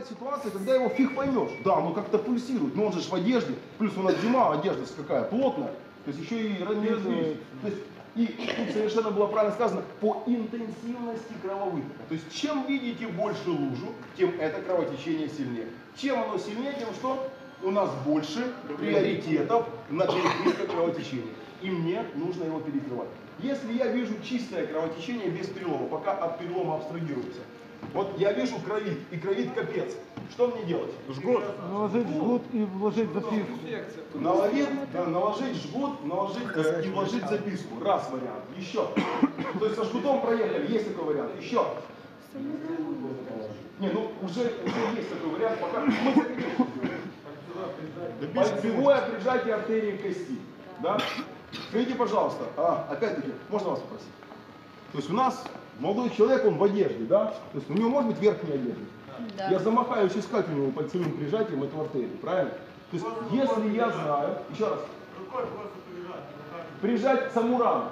бывает ситуация, когда его фиг поймешь. Да, оно как-то пульсирует, но он же в одежде, плюс у нас зима, одежда какая, плотная. То есть еще и ранее То есть и тут совершенно было правильно сказано, по интенсивности крововытока. То есть чем видите больше лужу, тем это кровотечение сильнее. Чем оно сильнее, тем что у нас больше приоритетов на перекрытие кровотечения. И мне нужно его перекрывать. Если я вижу чистое кровотечение без перелома, пока от перелома абстрагируемся, вот я вижу кровит, и кровит капец. Что мне делать? Жгут. Наложить жгут и вложить записку. Наловить, да, наложить жгут, наложить э, и вложить записку. Раз вариант. Еще. То есть со жгутом проехали. Есть такой вариант. Еще. Не, ну уже, уже есть такой вариант. Пока. Пальцевое прижатие артерии кости. Да? Скажите, пожалуйста, а, опять-таки, можно вас попросить? То есть у нас молодой человек, он в одежде, да? То есть у него может быть верхняя одежда. Да. Я замахаюсь искать у него пальцевым прижатием эту артерию, правильно? То есть, если я знаю, еще раз, прижать саму рану.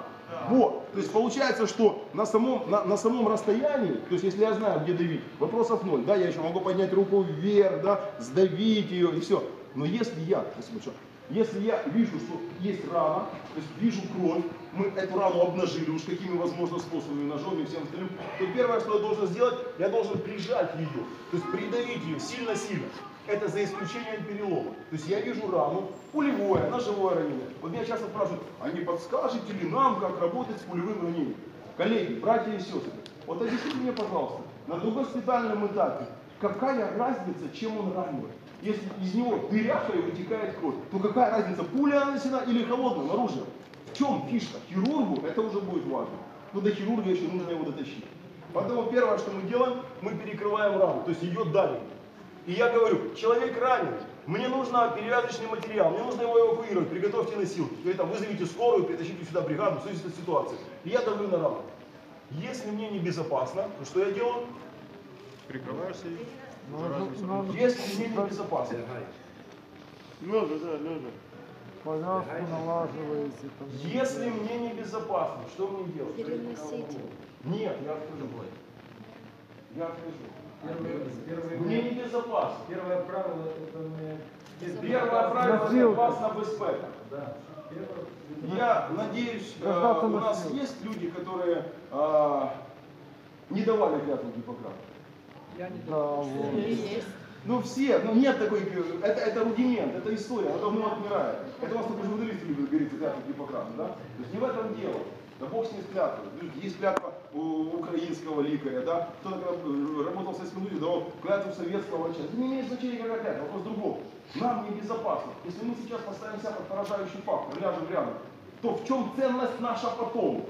Вот. То есть получается, что на самом, на, на самом расстоянии, то есть если я знаю, где давить, вопросов ноль. Да, я еще могу поднять руку вверх, да, сдавить ее и все. Но если я, спасибо большое, если я вижу, что есть рана, то есть вижу кровь, мы эту рану обнажили уж какими возможно способами, ножом и всем остальным, то первое, что я должен сделать, я должен прижать ее, то есть придавить ее сильно-сильно. Это за исключением перелома. То есть я вижу рану, пулевое, ножевое ранение. Вот меня часто спрашивают, а не подскажете ли нам, как работать с пулевым ранением? Коллеги, братья и сестры, вот объясните мне, пожалуйста, на госпитальном этапе, какая разница, чем он ранен? Если из него дырявка и вытекает кровь, то какая разница, пуля нанесена или холодным оружием? В чем фишка? Хирургу это уже будет важно. Но до хирурга еще нужно его дотащить. Поэтому первое, что мы делаем, мы перекрываем рану, то есть ее давим. И я говорю, человек ранен, мне нужно перевязочный материал, мне нужно его эвакуировать, приготовьте носилки. Или там вызовите скорую, притащите сюда бригаду, зависит от ситуации. И я давлю на рану. Если мне небезопасно, то что я делаю? Прикрываешься и Наложить- наложить Если мне небезопасно. Лежа, да, лежа. Повязку налаживаете. Если мне небезопасно, что мне делать? Переносите. Нет, я откажу. Я откажу. Мне небезопасно. Первое правило это не Первое правило Носилки. безопасна безпека. да. Первое, Я надеюсь, э, у нас есть люди, которые э, не давали клятву Гиппократа. Да, вот. Есть. Ну все, ну нет такой, это, это рудимент, это история, она давно отмирает. Это у вас только журналисты любят говорить, клятву Гиппократа, да? То есть не в этом дело. Да бог с ней с клятвой. Есть клятва у украинского лекаря, да? Кто-то работал в Советском Союзе, давал клятву советского врача. Это не имеет значения, какая клятва, вопрос другого. Нам небезопасно. Если мы сейчас поставим себя под поражающий фактор, ляжем рядом, то в чем ценность наша потом?